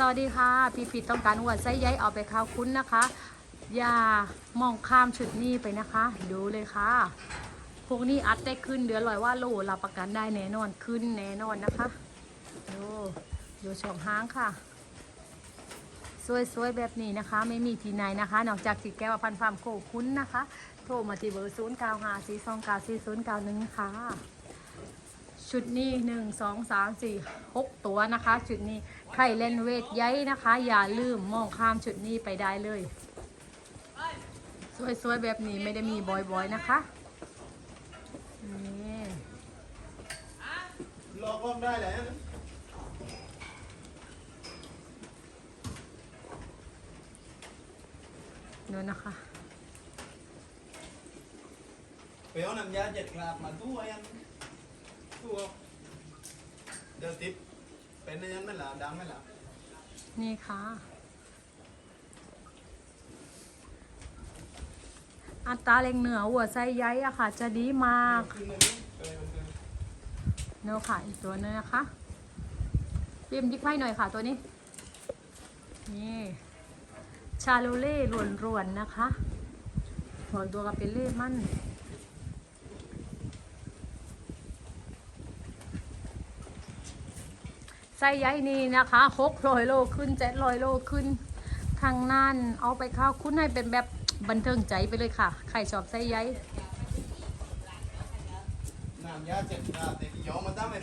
สวัสดีค่ะ พี่ผิดต้องการอวดไส้ใยเอาไปข้าวคุ้นนะคะ อย่ามองข้ามชุดนี้ไปนะคะ ดูเลยค่ะ พวกนี้อัดได้ขึ้นเดือนลอยว่าโลรับประกันได้แน่นอนขึ้นแน่นอนนะคะดูดูช่องห้างค่ะ สวยๆแบบนี้นะคะ ไม่มีที่ไหนนะคะ นอกจากสิแก้วพันฟาร์มโคคุ้นนะคะ โทรมาที่เบอร์ 0 9 5 4 2 9 4 0 9 1ค่ะชุดนี้1 2 3 4 6ตัวนะคะ ชุดนี้ใครเล่นเวทใยนะคะ อย่าลืมมองข้ามชุดนี้ไปได้เลย สวยๆแบบนี้ไม่ได้มีบ่อยๆนะคะนี่รอกล้องได้แล้วดูนะคะไปเอาน้ำยาเจ็ดกราบมาตู้ยัง ตู้เดี๋ยวติดเป็นยังไม่หมลับดังไหมลับนี่ค่ะ อัตราเล็งเหนือหัวไส้ใยอะค่ะ จะดีมากขึ้นเลยเออมันขึ้นเนื้อค่ะอีกตัวนึงนะคะพิมพ์ยิกไพ่หน่อยค่ะตัวนี้ นี่ ชาโลเล่รวนๆนะคะหัวตัวกับเป็นเล่มัน ไส้ใยนี่นะคะหกร้อยโลขึ้นเจ็ดร้อยโลขึ้นทางนั่นเอาไปข้าวคุ้นให้เป็นแบบบันเทิงใจไปเลยค่ะใครชอบไส้ใย น้ำยาเจ็ดนาทในยองมาตั้งเป็น